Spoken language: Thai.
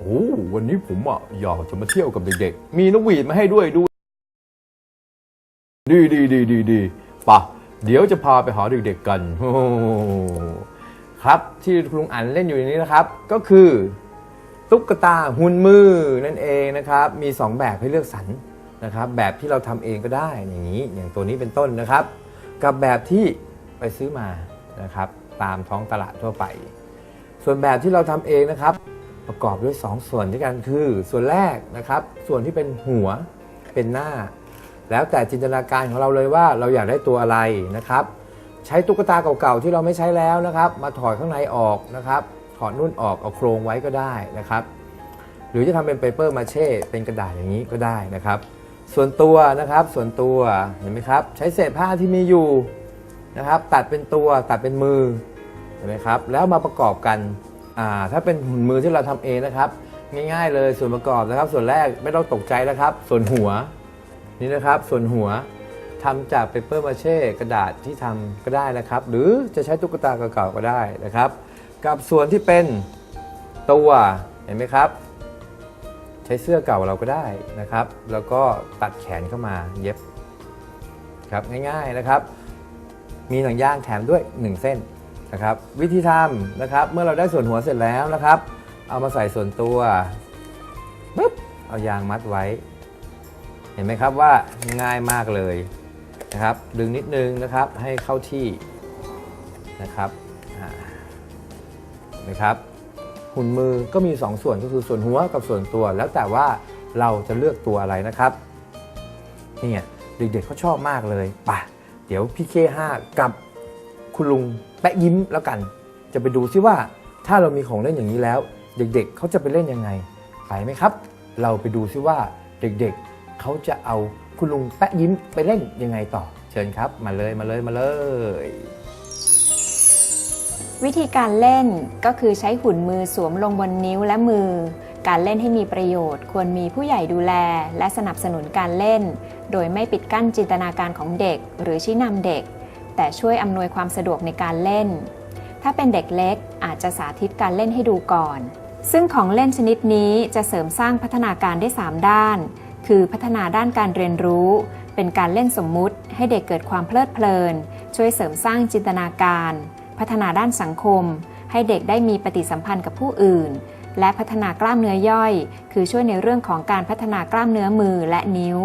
โอ้วันนี้ผมอะอยากจะมาเที่ยวกับเด็กๆ มีนกหวีดมาให้ด้วยดูดีดีดีดีดีปะเดี๋ยวจะพาไปหาเด็กๆกันโอ้ครับที่ลุงอันเล่นอยู่นี้นะครับ ก็คือตุ๊กตาหุ่นมือนั่นเองนะครับ มี 2 แบบให้เลือกสรรนะครับ แบบที่เราทำเองก็ได้อย่างนี้ อย่างตัวนี้เป็นต้นนะครับ กับแบบที่ไปซื้อมานะครับ ตามท้องตลาดทั่วไป ส่วนแบบที่เราทำเองนะครับ ประกอบด้วย 2 ส่วนด้วยกันคือส่วนแรกนะครับ ส่วนที่เป็นหัวเป็นหน้า แล้วแต่จินตนาการของเราเลยว่าเราอยากได้ตัวอะไรนะครับ ใช้ตุ๊กตาเก่าๆที่เราไม่ใช้แล้วนะครับ มาถอดข้างในออกนะครับ ถอดนุ่นออกเอาโครงไว้ก็ได้นะครับ หรือจะทำเป็นเปเปอร์มาเช่เป็นกระดาษอย่างนี้ก็ได้นะครับ ส่วนตัวนะครับส่วนตัวเห็นไหมครับ ใช้เศษผ้าที่มีอยู่นะครับ ตัดเป็นตัวตัดเป็นมือเห็นไหมครับ แล้วมาประกอบกัน อ่าถ้าเป็นหุ่นมือที่เราทำเองนะครับ ง่ายๆเลยส่วนประกอบนะครับ ส่วนแรกไม่ต้องตกใจนะครับ ส่วนหัวนี่นะครับ ส่วนหัวทำจากเปเปอร์มาเช่กระดาษที่ทำก็ได้นะครับ หรือจะใช้ตุ๊กตาเก่าๆก็ได้นะครับ กับส่วนที่เป็นตัวเห็นไหมครับ ใช้เสื้อเก่าเราก็ได้นะครับ แล้วก็ตัดแขนเข้ามาเย็บครับง่ายๆนะครับ มีหนังย่างแถมด้วย 1 เส้น นะครับวิธีทำนะครับเมื่อเราได้ส่วนหัวเสร็จแล้วนะครับ เอามาใส่ส่วนตัวปึ๊บเอายางมัดไว้ เห็นไหมครับว่าง่ายมากเลยนะครับ ดึงนิดนึงนะครับให้เข้าที่นะครับนไหมครับหุ่นมือก็มี 2 ส่วนก็คือส่วนหัวกับส่วนตัว แล้วแต่ว่าเราจะเลือกตัวอะไรนะครับนี่เด็กๆเขาชอบมากเลยป่ะเดี๋ยวพี่เคห้ากับคุณลุง แปะยิ้มแล้วกัน จะไปดูซิว่าถ้าเรามีของเล่นอย่างนี้แล้ว เด็กๆเขาจะไปเล่นยังไง ไปไหมครับ เราไปดูซิว่าเด็กๆเขาจะเอาคุณลุงแปะยิ้มไปเล่นยังไงต่อ เชิญครับ มาเลยมาเลยมาเลย วิธีการเล่นก็คือใช้หุ่นมือสวมลงบนนิ้วและมือ การเล่นให้มีประโยชน์ ควรมีผู้ใหญ่ดูแล และสนับสนุนการเล่น โดยไม่ปิดกั้นจินตนาการของเด็ก หรือชี้นำเด็ก แต่ช่วยอำนวยความสะดวกในการเล่น ถ้าเป็นเด็กเล็กอาจจะสาธิตการเล่นให้ดูก่อน ซึ่งของเล่นชนิดนี้จะเสริมสร้างพัฒนาการได้ 3 ด้าน คือพัฒนาด้านการเรียนรู้ เป็นการเล่นสมมุติ ให้เด็กเกิดความเพลิดเพลิน ช่วยเสริมสร้างจินตนาการ พัฒนาด้านสังคม ให้เด็กได้มีปฏิสัมพันธ์กับผู้อื่น และพัฒนากล้ามเนื้อย่อย คือช่วยในเรื่องของการพัฒนากล้ามเนื้อมือและนิ้ว